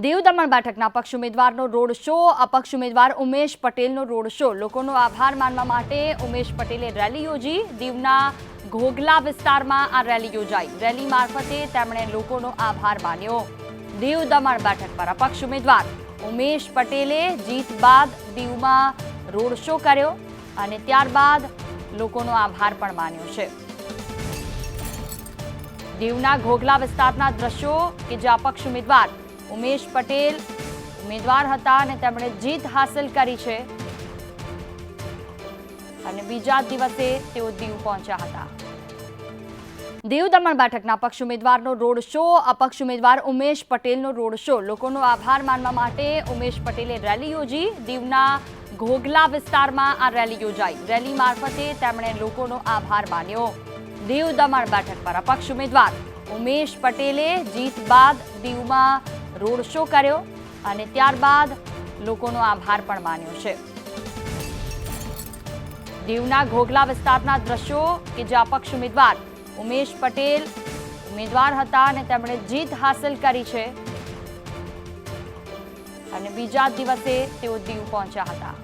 દીવ દમણ બેઠકના પક્ષ ઉમેદવારનો road show, અપક્ષ ઉમેદવાર ઉમેશ પટેલનો રોડ શો. લોકોનો આભાર માનવા માટે ઉમેશ પટેલે રેલી યોજી. દીવના ઘોઘલા વિસ્તારમાં આ રેલી યોજાઈ. રેલી મારફતે તેમણે લોકોનો આભાર માન્યો. દીવ દમણ બેઠક પર અપક્ષ ઉમેદવાર ઉમેશ પટેલે જીત બાદ દીવમાં રોડ શો કર્યો અને ત્યારબાદ લોકોનો આભાર પણ માન્યો છે. દીવના ઘોઘલા વિસ્તારના દ્રશ્યો કે જે અપક્ષ ઉમેદવાર ઉમેશ પટેલ ઉમેદવાર હતા અને તેમણે જીત હાંસલ કરી છે. અને બીજા દિવસે તેઓ દીવ પહોંચ્યા હતા. દીવ દમણ બેઠકના અપક્ષ ઉમેદવારનો રોડ શો, અપક્ષ ઉમેદવાર ઉમેશ પટેલનો રોડ શો. લોકોનો આભાર માનવા માટે ઉમેશ પટેલે રેલી યોજી. દીવના ઘોઘલા વિસ્તારમાં આ રેલી યોજાઈ. રેલી મારફતે તેમણે લોકોનો આભાર માન્યો. દીવ દમણ બેઠક પર અપક્ષ ઉમેદવાર ઉમેશ પટેલે જીત બાદ દીવમાં રોડ શો કર્યો અને ત્યારબાદ લોકોનો આભાર પણ માન્યો છે. દીવના ઘોઘલા વિસ્તારના દ્રશ્યો કે જે અપક્ષ ઉમેદવાર ઉમેશ પટેલ ઉમેદવાર હતા અને તેમણે જીત હાંસલ કરી છે. અને બીજા દિવસે તેઓ દીવ પહોંચ્યા હતા.